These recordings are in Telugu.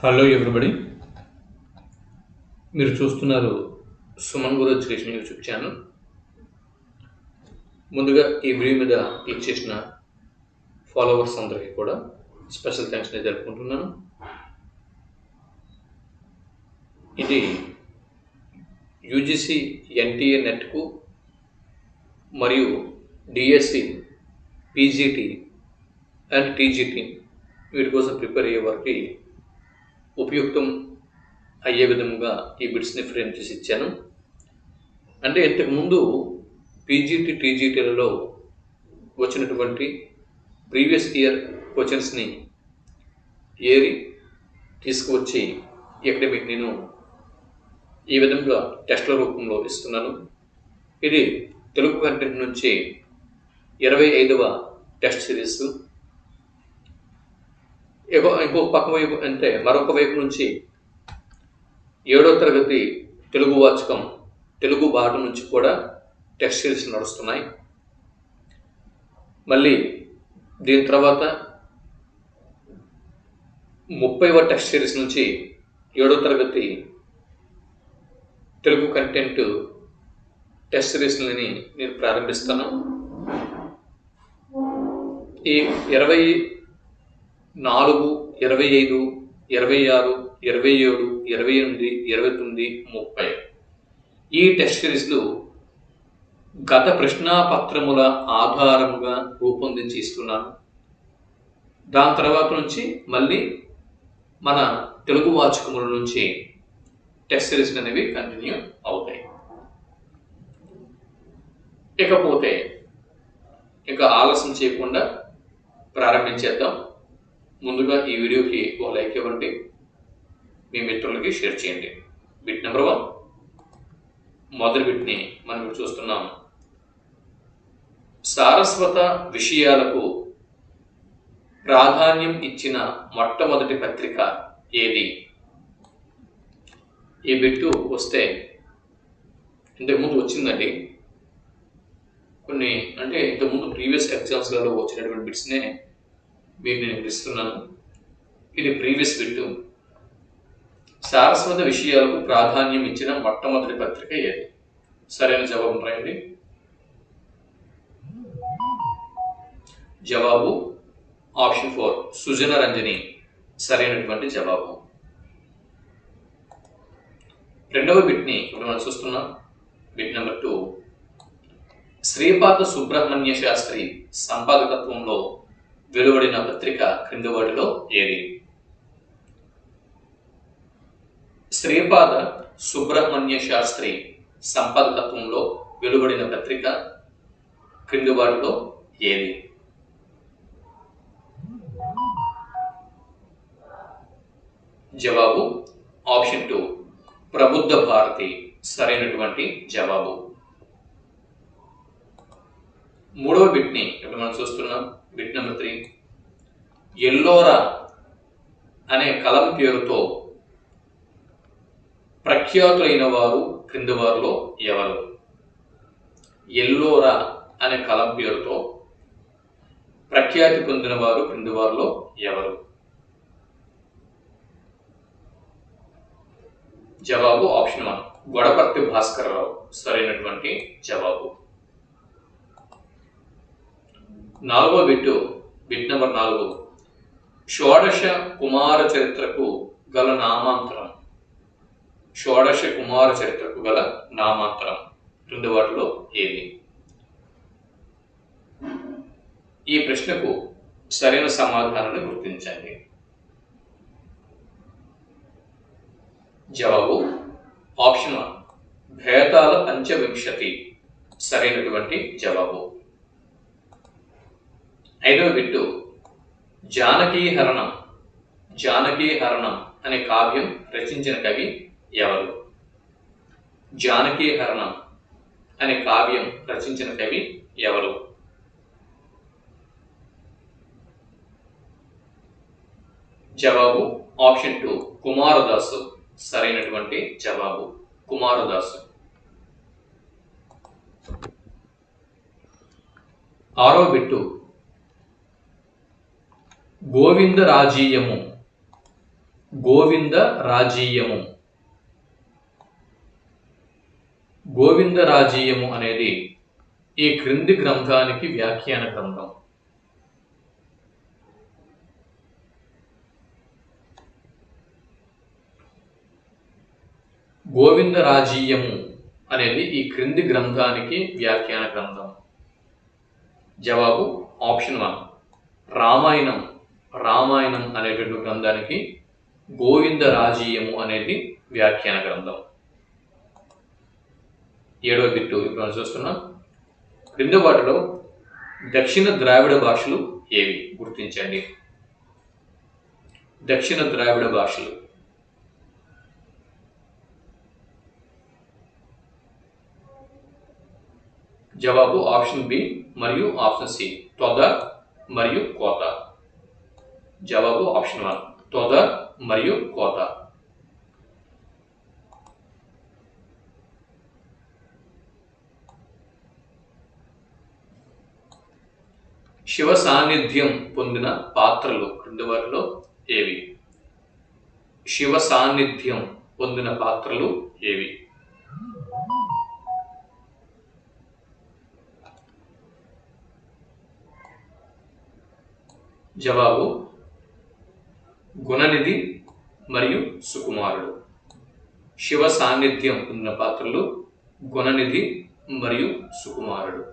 హలో ఎవ్రీబడి మీరు చూస్తున్నారు Suman Guru education YouTube channel. ముందుగా ఈ వీడియో మీద క్లిక్ చేసిన ఫాలోవర్స్ అందరికీ కూడా స్పెషల్ థ్యాంక్స్ నేను జరుపుకుంటున్నాను ఇది యూజీసీ ఎన్టీఏ నెట్కు మరియు డిఎస్సి పీజీటీ అండ్ టీజీటీ వీటి కోసం ప్రిపేర్ అయ్యే వారికి ఉపయుక్తం అయ్యే విధంగా ఈ బిట్స్ని ఫ్రేమ్ చేసి ఇచ్చాను. అంటే ఇంతకుముందు పీజీటీ టీజీటీలలో వచ్చినటువంటి ప్రీవియస్ ఇయర్ క్వశ్చన్స్ని ఏరి తీసుకువచ్చి ఇక్కడ మీకు నేను ఈ విధంగా టెస్ట్ల రూపంలో ఇస్తున్నాను. ఇది తెలుగు కంటెంట్ నుంచి ఇరవై ఐదవ టెస్ట్ సిరీస్. ఇంకొక పక్క వైపు అంటే మరొక వైపు నుంచి ఏడో తరగతి తెలుగు వాచకం తెలుగు బాట నుంచి కూడా టెక్స్ట్ సిరీస్ నడుస్తున్నాయి. మళ్ళీ దీని తర్వాత ముప్పైవ టెక్స్ట్ సిరీస్ నుంచి ఏడో తరగతి తెలుగు కంటెంట్ టెస్ట్ సిరీస్లని నేను ప్రారంభిస్తాను. ఈ ఇరవై నాలుగు ఇరవై ఐదు ఇరవై ఆరు ఇరవై ఏడు ఇరవై ఎనిమిది ఇరవై తొమ్మిది ముప్పై. ఈ టెస్ట్ సిరీస్లు గత ప్రశ్నాపత్రముల ఆధారముగా రూపొందించి ఇస్తున్నాను. దాని తర్వాత నుంచి మళ్ళీ మన తెలుగు వాచకముల నుంచి టెస్ట్ సిరీస్లు అనేవి కంటిన్యూ అవుతాయి. ఇకపోతే ఇక ఆలస్యం చేయకుండా ప్రారంభించేద్దాం. ముందుగా ఈ వీడియోకి ఓ లైక్ ఇవ్వండి. మీ మిత్రులకి షేర్ చేయండి. బిట్ నెంబర్ వన్ మొదటి బిట్ని మనం చూస్తున్నాం. సారస్వత విషయాలకు ప్రాధాన్యం ఇచ్చిన మొట్టమొదటి పత్రిక ఏది? ఈ బిట్టు వస్తే ఇంతకుముందు వచ్చిందండి. కొన్ని అంటే ఇంతకుముందు ప్రీవియస్ ఎగ్జామ్స్లలో వచ్చినటువంటి బిట్స్నే మీకు నేను ఇస్తున్నాను ఇది ప్రీవియస్ బిట్టు. సారస్వత విషయాలకు ప్రాధాన్యం ఇచ్చిన మొట్టమొదటి పత్రిక ఏది? సరైన జవాబు రాయండి. జవాబు ఆప్షన్ ఫోర్. సుజన రంజని. సరైనటువంటి జవాబు. రెండవ బిట్ని ఇప్పుడు మనం చూస్తున్నాం. Bit number two. Sripada Subrahmanya Sastri సంపాదకత్వంలో వెలువడిన పత్రిక క్రింది వాటిలో ఏది? శ్రీపాద సుబ్రహ్మణ్య శాస్త్రి సంపాదకత్వంలో వెలువడిన పత్రిక క్రింది వాటిలో ఏది? జవాబు ఆప్షన్ టూ. ప్రబుద్ధ భారతి సరైనటువంటి జవాబు. మూడవ బిట్ని ఇప్పుడు మనం చూస్తున్నాం? Bit number three. ఎల్లోరా అనే కలం పేరుతో ప్రఖ్యాతులైన వారు క్రింది వారిలో ఎవరు? ఎల్లోరా అనే కలం పేరుతో ప్రఖ్యాతి పొందిన వారు క్రింది వారిలో ఎవరు? జవాబు ఆప్షన్ వన్. గొడపర్తి భాస్కరరావు. సరైనటువంటి జవాబు. నాలుగో బిట్టు బిట్ నెంబర్ నాలుగు. షోడశ కుమార చరిత్రకు గల నామాంతరం. షోడశ కుమార చరిత్రకు గల నామాంతరం. రెండు వాటిలో ఏది? ఈ ప్రశ్నకు సరైన సమాధానాన్ని గుర్తించండి. జవాబు ఆప్షన్ వన్. భేదాల పంచవింశతి సరైనటువంటి జవాబు. ఐదవ బిట్టు. జానకీహరణం జానకీహరణం అనే కావ్యం రచించిన కవి ఎవరు? జానకీహరణం అనే కావ్యం రచించిన కవి ఎవరు? జవాబు ఆప్షన్ టూ కుమారదాసు. సరైనటువంటి జవాబు కుమారదాసు. ఆరో బిట్టు గోవిందరాజీయము. గోవింద రాజీయము గోవింద రాజీయము అనేది ఈ క్రింది గ్రంథానికి వ్యాఖ్యాన గ్రంథం. గోవింద రాజీయము అనేది ఈ క్రింది గ్రంథానికి వ్యాఖ్యాన గ్రంథం. జవాబు ఆప్షన్ వన్. రామాయణం. రామాయణం అనేటువంటి గ్రంథానికి గోవింద రాజీయము అనేది వ్యాఖ్యాన గ్రంథం. ఏడవ బిట్టు ఇప్పుడు మనం చూస్తున్నాం. క్రింద వాటిలో దక్షిణ ద్రావిడ భాషలు ఏవి? గుర్తించండి. దక్షిణ ద్రావిడ భాషలు. జవాబు ఆప్షన్ బి మరియు ఆప్షన్ సి. తొద మరియు కోత. జవాబు ఆప్షన్ వన్. తొద మరియు కోత. శివ సాన్నిధ్యం పొందిన పాత్రలు రెండు వాటిలో ఏవి? శివ సాన్నిధ్యం పొందిన పాత్రలు ఏవి? జవాబు గుణనిధి మరియు సుకుమారుడు. శివ సాన్నిధ్యం ఉన్న పాత్రలు గుణనిధి మరియు సుకుమారుడు.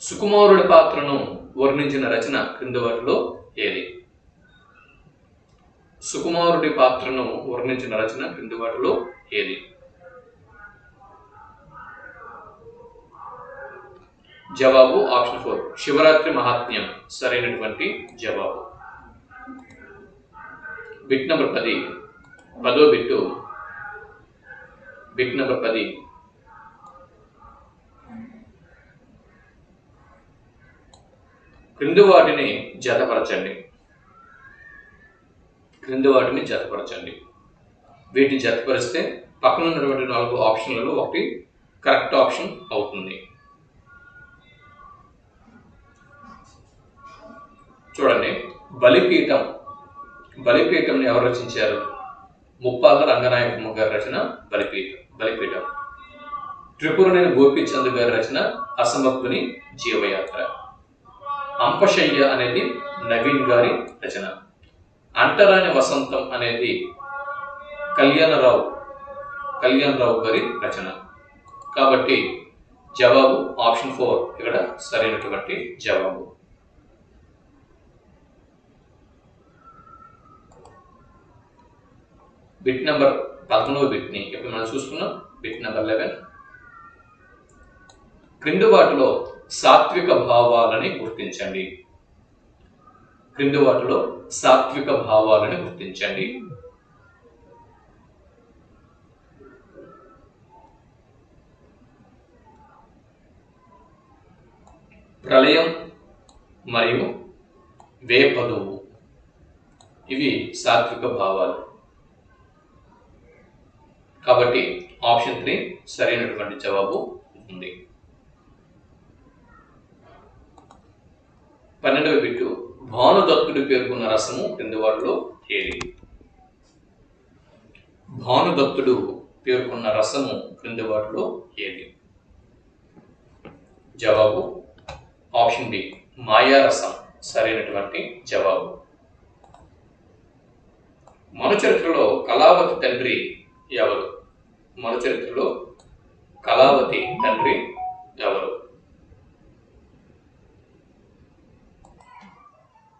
సుకుమారుడి పాత్రను వర్ణించిన రచన క్రింద వాటిలో ఏది? సుకుమారుడి పాత్రను వర్ణించిన రచన క్రింది వాటిలో ఏది? జవాబు ఆప్షన్ ఫోర్. శివరాత్రి మహాత్మ్యం సరైనటువంటి జవాబు. బిట్ నెంబర్ పది. పదో బిట్టు. బిట్ నెంబర్ పది. క్రింది వాటిని జతపరచండి. క్రింది వాటిని జతపరచండి. వీటిని జతపరిస్తే పక్కన ఉన్నటువంటి నాలుగు ఆప్షన్లలో ఒకటి కరెక్ట్ ఆప్షన్ అవుతుంది. చూడండి. బలిపీఠం. బలిపీఠంని ఎవరు రచించారు? ముప్పాల రంగనాయకమ్మ గారి రచన బలిపీఠం బలిపీఠం. త్రిపురనేని గోపీచంద్ గారి రచన అసమత్తుని జీవయాత్ర. అంపశయ్య అనేది నవీన్ గారి రచన. అంటరాని వసంతం అనేది కళ్యాణరావు కళ్యాణరావు గారి రచన. కాబట్టి జవాబు ఆప్షన్ ఫోర్. ఇక్కడ సరైనటువంటి జవాబు. బిట్ నెంబర్ పదకొండవ బిట్ని ఇప్పుడు మనం చూసుకున్నాం? బిట్ నెంబర్ లెవెన్ క్రింది వాటిలో సాత్విక భావాలని గుర్తించండి. క్రింది వాటిలో సాత్విక భావాలని గుర్తించండి. ప్రళయం మరియు వేపదువు. ఇవి సాత్విక భావాలు. కాబట్టి ఆప్షన్ త్రీ సరైనటువంటి జవాబు ఉంది. పన్నెండవ బిట్టు భానుదత్తుడు పేర్కొన్న రసము క్రింది వాటిలో ఏది? భానుదత్తుడు పేర్కొన్న రసము క్రింది వాటిలో ఏది? జవాబు ఆప్షన్ డి మాయారసం సరైనటువంటి జవాబు. మన చరిత్రలో కళావతి తండ్రి ఎవరు? మన చరిత్రలో కళావతి తండ్రి ఎవరు?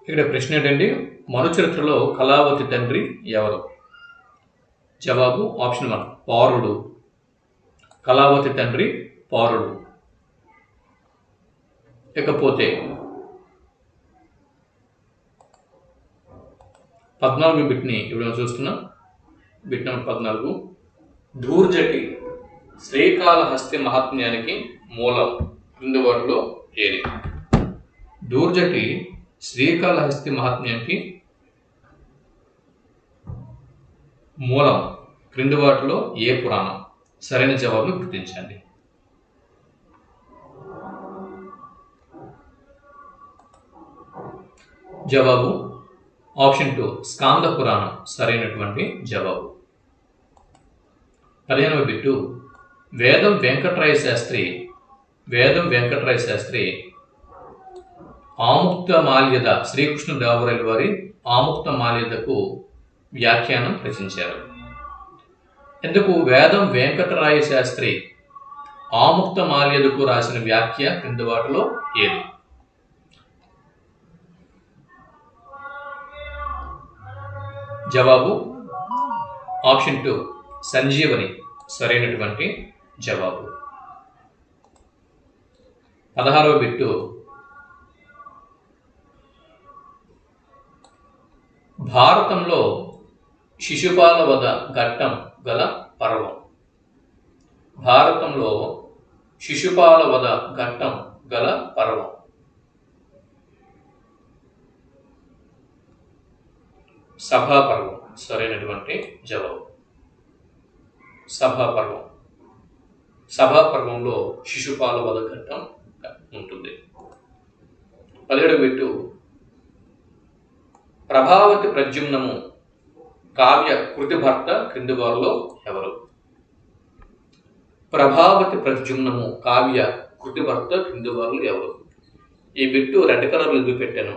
ఇక్కడ ప్రశ్న ఏంటండి మరుచరిత్రలో కళావతి తండ్రి ఎవరు? జవాబు ఆప్షన్ వన్ పారుడు. కళావతి తండ్రి పారుడు. ఇకపోతే పద్నాలుగు బిట్ని ఇప్పుడు చూస్తున్నాం. బిట్ నెంబర్ పద్నాలుగు. ధూర్జటి శ్రీకాళహస్తి మహాత్మ్యానికి మూలం క్రింది వాటిలో ఏది? ధూర్జటి శ్రీకాళహస్తి మహాత్మ్యానికి మూలం క్రింది వాటిలో ఏ పురాణం? సరైన జవాబు గుర్తించండి. జవాబు ఆప్షన్ టూ స్కాంద పురాణం. సరైనటువంటి జవాబు. పదిహేనవ బిట్టు. వేదం వెంకట్రాయ శాస్త్రి వేదం వెంకట్రాయ శాస్త్రి. ఆముక్త మాల్యద శ్రీకృష్ణ దేవరాయలు వారి ఆముక్త మాల్యదకు వ్యాఖ్యానం రచించారు. ఎందుకు వేదం వెంకటరాయ శాస్త్రి ఆముక్త మాల్యదకు రాసిన వ్యాఖ్య క్రింది వాటిలో ఏది? జవాబు ఆప్షన్ టూ సంజీవని. సరైనటువంటి జవాబు. పదహారవ బిట్టు. భారతంలో శిశుపాల వద ఘట్టం గల పర్వం. భారతంలో శిశుపాల వద ఘట్టం గల పర్వం. సభా పర్వం సరైనటువంటి జవాబు. సభాపర్వం. సభాపర్వంలో శిశుపాల వద ఘట్టం ఉంటుంది. పదిహేడు పెట్టు ప్రభావతి ప్రద్యుమ్నము కావ్య కృతిభర్త క్రింది వారిలో ఎవరు? ప్రభావతి ప్రద్యుమ్నము కావ్య కృతిభర్త క్రింది వారిలో ఎవరు? ఈ బిట్టు రెడ్ కలర్లు ఎందుకు పెట్టాను?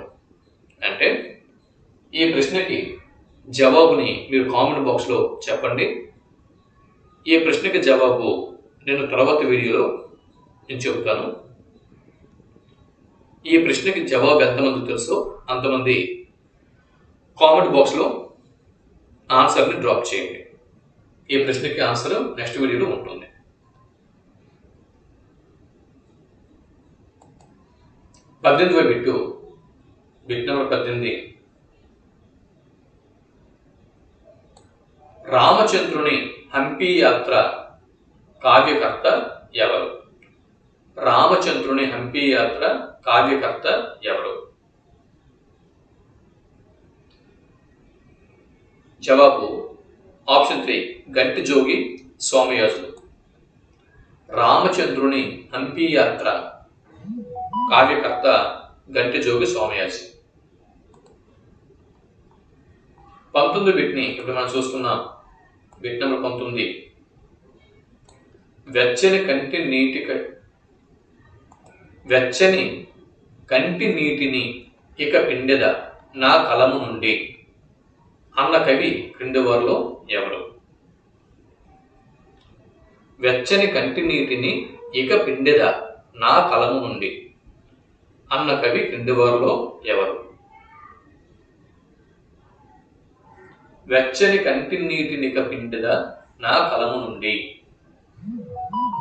అంటే ఈ ప్రశ్నకి జవాబుని మీరు కామెంట్ బాక్స్లో చెప్పండి. ఈ ప్రశ్నకి జవాబు నేను తర్వాత వీడియోలో నేను చెబుతాను. ఈ ప్రశ్నకి జవాబు ఎంతమంది తెలుసో అంతమంది కామెంట్ బాక్స్లో ఆన్సర్ని డ్రాప్ చేయండి. ఈ ప్రశ్నకి ఆన్సర్ నెక్స్ట్ వీడియోలో ఉంటుంది. పద్దెనిమిది బిట్టు బిట్ నెంబర్ పద్దెనిమిది. రామచంద్రుని హంపి యాత్ర కావ్యకర్త ఎవరు? రామచంద్రుని హంపి యాత్ర కావ్యకర్త ఎవరు? జవాబు ఆప్షన్ త్రీ గట్టి జోగి సోమయాజులు రామచంద్రుని హంపి యాత్ర కావ్యకర్త గంటి జోగి సోమయాజి పంతొమ్మిది బిట్ని ఇప్పుడు మనం చూస్తున్నాం. బిట్ పొందుతుంది. వెచ్చని కంటి నీటి క- వెచ్చని కంటి నీటిని ఇక పిండెద నా కలము నుండి అన్న కవి క్రింది వారిలో ఎవరు? వెచ్చని కంటి నీటిని ఇక పిండెద నా కలము నుండి అన్న కవి క్రింది వారిలో ఎవరు? వెచ్చని కంటి నీటిని పిండిద నా కలము నుండి.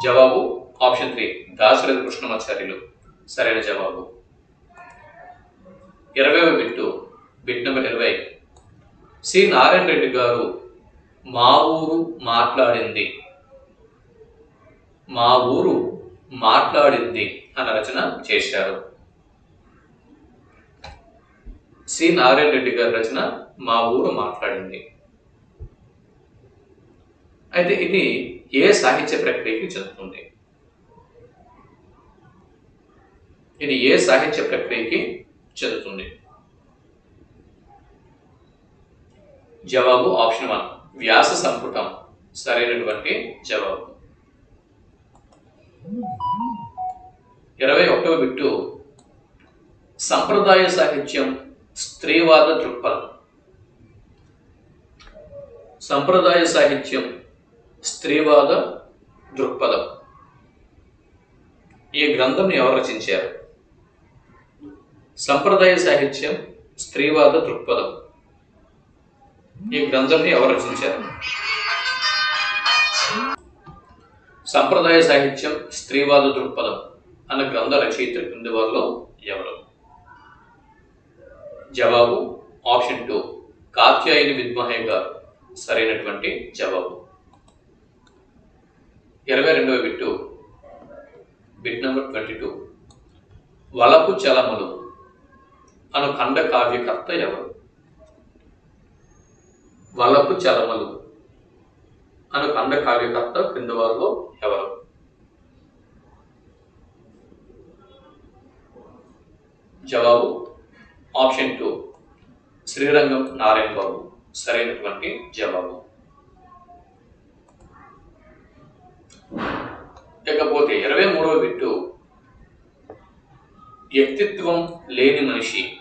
జవాబు ఆప్షన్ త్రీ. దాశరథి కృష్ణమాచార్యులు. సరైన జవాబు. ఇరవై బిట్టు. బిట్ నెంబర్ ఇరవై. సి. నారాయణ రెడ్డి గారు మా ఊరు మాట్లాడింది. మా ఊరు మాట్లాడింది అన్న రచన చేశారు. సి. నారాయణ రెడ్డి గారి రచన మా ఊరు మాట్లాడింది. అయితే ఇది ఏ సాహిత్య ప్రక్రియకి చెందుతుంది? ఇది ఏ సాహిత్య ప్రక్రియకి చెందుతుంది? జవాబు ఆప్షన్ వన్. వ్యాస సంపుటం. సరైనటువంటి జవాబు. ఇరవై ఒకటవ బిట్టు. సంప్రదాయ సాహిత్యం స్త్రీవాద దృక్పథం. సంప్రదాయ సాహిత్యం స్త్రీవాద దృక్పథం. ఈ గ్రంథం ఎవరు రచించారు? సంప్రదాయ సాహిత్యం స్త్రీవాద దృక్పథం. ఈ గ్రంథాన్ని ఎవరు రచించారు? సంప్రదాయ సాహిత్యం స్త్రీవాద దృక్పథం అన్న గ్రంథ రచయిత క్రింది వారిలో ఎవరు? జవాబు ఆప్షన్ టూ. కాత్యాయని విద్మహే గారు. సరైనటువంటి జవాబు. ఇరవై రెండవ bit bit number twenty two. వలపు చలములు అను ఖండ కావ్యకర్త ఎవరు? వలపు చలమలు అను ఖండ కావ్యకర్త క్రింద వారిలో ఎవరు? జవాబు ఆప్షన్ టూ శ్రీరంగం నారాయణ బాబు సరైనటువంటి జవాబు. ఇకపోతే ఇరవై మూడవ బిట్టు వ్యక్తిత్వం లేని మనిషి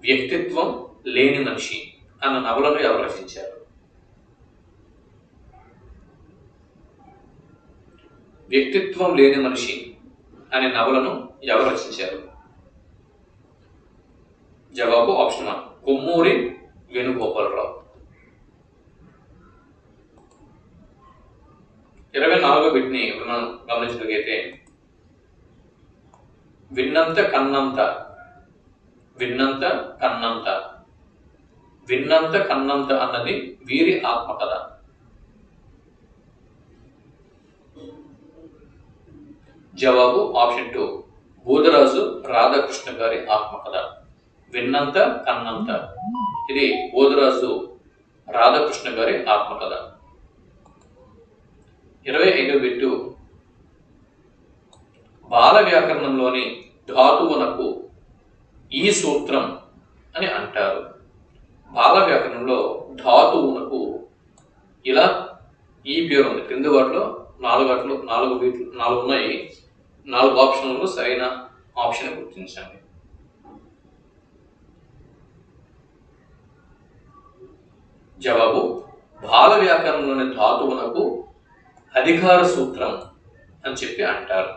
వ్యక్తిత్వం లేని మనిషి అన్న నవలను ఎవరు రచించారు? వ్యక్తిత్వం లేని మనిషి అనే నవలను ఎవరు రచించారు? జవాబు ఆప్షన్ వన్. కొమ్మూరి వేణుగోపాలరావు. ఇరవై నాలుగో బిట్ని మనం గమనించగలిగితే విన్నంత కన్నంత విన్నంత కన్నంత విన్నంత కన్నంత అన్నది వీరి ఆత్మకథ. జవాబు ఆప్షన్ టూ బూదరాజు రాధాకృష్ణ గారి ఆత్మకథ. విన్నంత కన్నంత. ఇది బోధరాజు రాధాకృష్ణ గారి ఆత్మకథ. ఇరవై ఐదో బిట్టు. బాల వ్యాకరణంలోని ధాతువునకు ఈ సూత్రం అని అంటారు. బాల వ్యాకరణంలో ధాతువునకు ఇలా ఈ పేరు ఉంది. క్రింది వాటిలో నాలుగు వాటిలో నాలుగు వీటిలో నాలుగు ఉన్నాయి. నాలుగు ఆప్షన్లు సరైన ఆప్షన్ గుర్తించండి. జవాబు బాల వ్యాకరణంలోని ధాతువునకు అధికార సూత్రం అని చెప్పి అంటారు.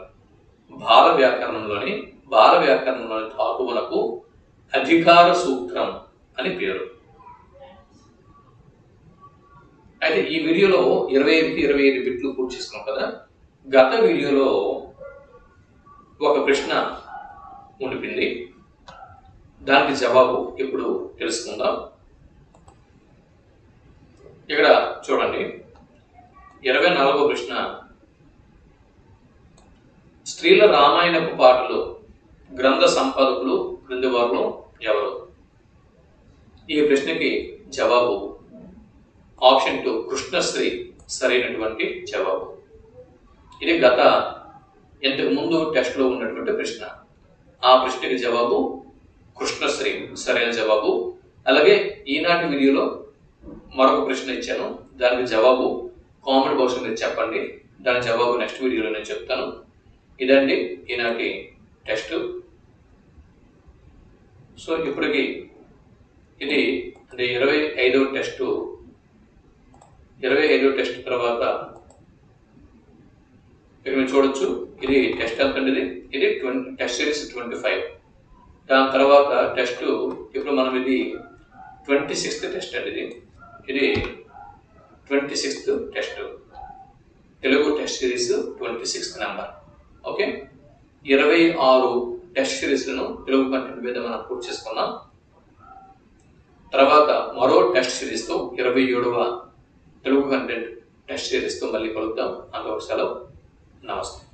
బాల వ్యాకరణంలోని బాల వ్యాకరణంలోని ధాతువునకు అధికార సూత్రం అని పేరు. అయితే ఈ వీడియోలో ఇరవై ఐదుకి ఇరవై ఐదు బిట్లు పూర్తి చేసుకున్నాం కదా. గత వీడియోలో ఒక ప్రశ్న ఉండిపోయింది. దానికి జవాబు ఇప్పుడు తెలుసుకుందాం. ఇక్కడ చూడండి. ఇరవై నాలుగో ప్రశ్న. స్త్రీల రామాయణపు పాటలు గ్రంథ సంపాదకులు క్రింది వారిలో ఎవరు? ఈ ప్రశ్నకి జవాబు. ఆప్షన్ టూ కృష్ణశ్రీ సరైనటువంటి జవాబు. ఇది గత ఇంతకు ముందు టెస్ట్లో ఉన్నటువంటి ప్రశ్న. ఆ ప్రశ్నకి జవాబు కృష్ణశ్రీ సరైన జవాబు. అలాగే ఈనాటి వీడియోలో మరొక ప్రశ్న ఇచ్చాను. దానికి జవాబు కామెంట్ బాక్స్ మీద చెప్పండి. దాని జవాబు నెక్స్ట్ వీడియోలో నేను చెప్తాను. ఇదండి ఈనాటి టెస్ట్. సో ఇప్పటికి ఇది అంటే ఇరవై ఐదో టెస్ట్. ఇరవై ఐదో టెస్ట్ తర్వాత ఇక్కడ మీరు చూడొచ్చు ఇది టెస్ట్ ఎంత ఇది? ఇది twenty test series twenty five. దాని తర్వాత టెస్ట్ ఇప్పుడు మనం ఇది ట్వంటీ సిక్స్త్ టెస్ట్ అండి ఇది. ఇది twenty sixth test. Telugu test series twenty sixth number. Okay? ఇరవై ఆరు టెస్ట్ సిరీస్లను తెలుగు కంటెంట్ మీద మనం పూర్తి చేసుకున్నాం తర్వాత మరో టెస్ట్ సిరీస్తో ఇరవై ఏడవ తెలుగు కంటెంట్ టెస్ట్ సిరీస్తో మళ్ళీ కలుద్దాం. అంతవరకు సెలవు. నమస్తే.